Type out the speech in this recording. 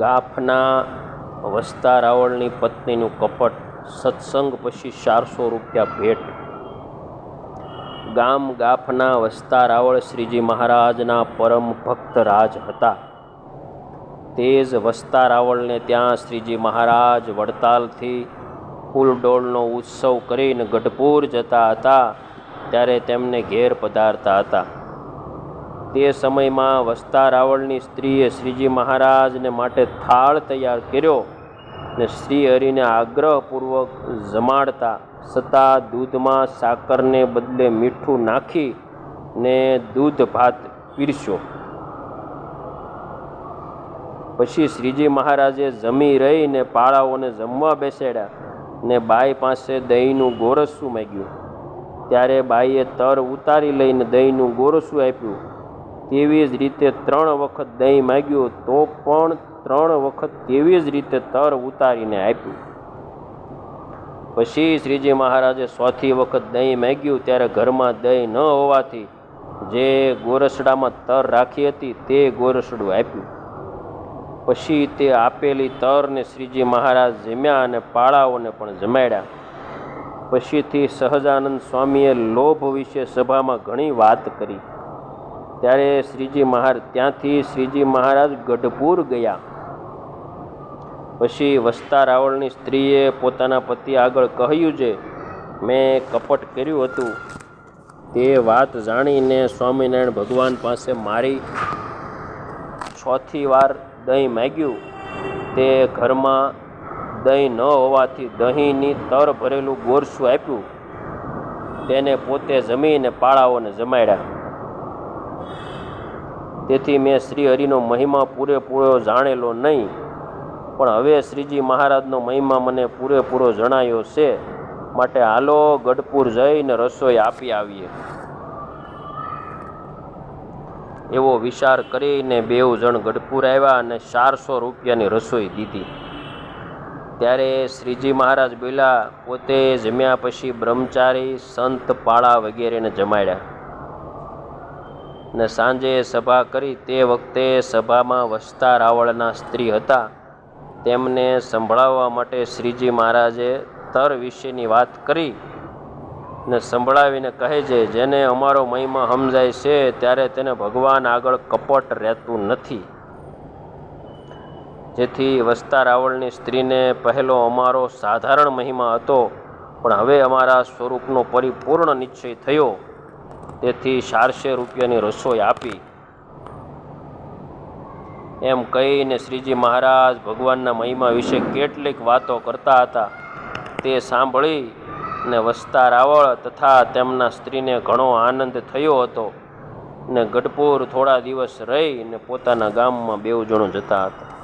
ગાફના વસતા રાવળની પત્નીનું કપટ સત્સંગ પછી ચારસો રૂપિયા ભેટ. ગામ ગાફના વસતા રાવળ શ્રીજી મહારાજના પરમ ભક્ત રાજ હતા. તે જ વસતા રાવળને ત્યાં શ્રીજી મહારાજ વડતાલથી ફૂલડોળનો ઉત્સવ કરીને ગઢપુર જતા હતા, ત્યારે તેમને ઘેર પધારતા હતા. તે સમયમાં વસતા રાવળની સ્ત્રીએ શ્રીજી મહારાજને માટે થાળ તૈયાર કર્યો ને શ્રી હરિને આગ્રહપૂર્વક જમાડતા છતાં દૂધમાં સાકરને બદલે મીઠું નાખી ને દૂધ ભાત પીરસ્યો. પછી શ્રીજી મહારાજે જમી રહીને પાળાઓને જમવા બેસાડ્યા ને બાઈ પાસે દહીંનું ગોરસું માગ્યું. ત્યારે બાઈએ તર ઉતારી લઈને દહીંનું ગોરસું આપ્યું. તેવી જ રીતે ત્રણ વખત દહીં માગ્યું, તો પણ ત્રણ વખત તેવી જ રીતે તર ઉતારીને આપ્યું. પછી શ્રીજી મહારાજે સોથી વખત દહીં માગ્યું, ત્યારે ઘરમાં દહીં ન હોવાથી જે ગોરસડામાં તર રાખી હતી, તે ગોરસડું આપ્યું. પછી તે આપેલી તરને શ્રીજી મહારાજ જમ્યા અને પાળાઓને પણ જમાડ્યા. પછીથી સહજાનંદ સ્વામીએ લોભ વિશે સભામાં ઘણી વાત કરી. ત્યારે શ્રીજી મહારાજ ત્યાંથી શ્રીજી મહારાજ ગઢપુર ગયા. પછી વસતા રાવળની સ્ત્રીએ પોતાના પતિ આગળ કહ્યું છે મેં કપટ કર્યું હતું, તે વાત જાણીને સ્વામિનારાયણ ભગવાન પાસે મારી છથી વાર દહીં માગ્યું. તે ઘરમાં દહીં ન હોવાથી દહીંની તર ભરેલું ગોરસું આપ્યું. તેને પોતે જમીને પાળાઓને જમાડ્યા. તેથી મેં શ્રી હરિનો મહિમા પૂરેપૂરો જાણેલો નહીં. પણ હવે શ્રીજી મહારાજનો મહિમા મને પૂરેપૂરો જણાયો છે. માટે હાલો ગઢપુર જઈને રસોઈ આપી આવીએ. એવો વિચાર કરીને બેઉ જણ ગઢપુર આવ્યા અને ચારસો રૂપિયાની રસોઈ દીધી. ત્યારે શ્રીજી મહારાજ બોલ્યા, પોતે જમ્યા પછી બ્રહ્મચારી, સંત, પાળા વગેરેને જમાડ્યા. ને સાંજે સભા કરી તે વખતે સભામાં વસતા રાવળના સ્ત્રી હતા. તેમને સંભળાવવા માટે શ્રીજી મહારાજે તર વિશેની વાત કરી ને સંભળાવીને કહે છે, જેને અમારો મહિમા સમજાય છે, ત્યારે તેને ભગવાન આગળ કપટ રહેતું નથી. જેથી વસતા રાવળની સ્ત્રીને પહેલો અમારો સાધારણ મહિમા હતો. પણ હવે અમારા સ્વરૂપનો પરિપૂર્ણ નિશ્ચય થયો. તેથી ચારસો રૂપિયાની રસોઈ આપી. એમ કહીને શ્રીજી મહારાજ ભગવાનના મહિમા વિશે કેટલીક વાતો કરતા હતા. તે સાંભળી ને વસતા રાવળ તથા તેમના સ્ત્રીને ઘણો આનંદ થયો હતો ને ગઢપુર થોડા દિવસ રહી ને પોતાના ગામમાં બેઉ જણો જતા હતા.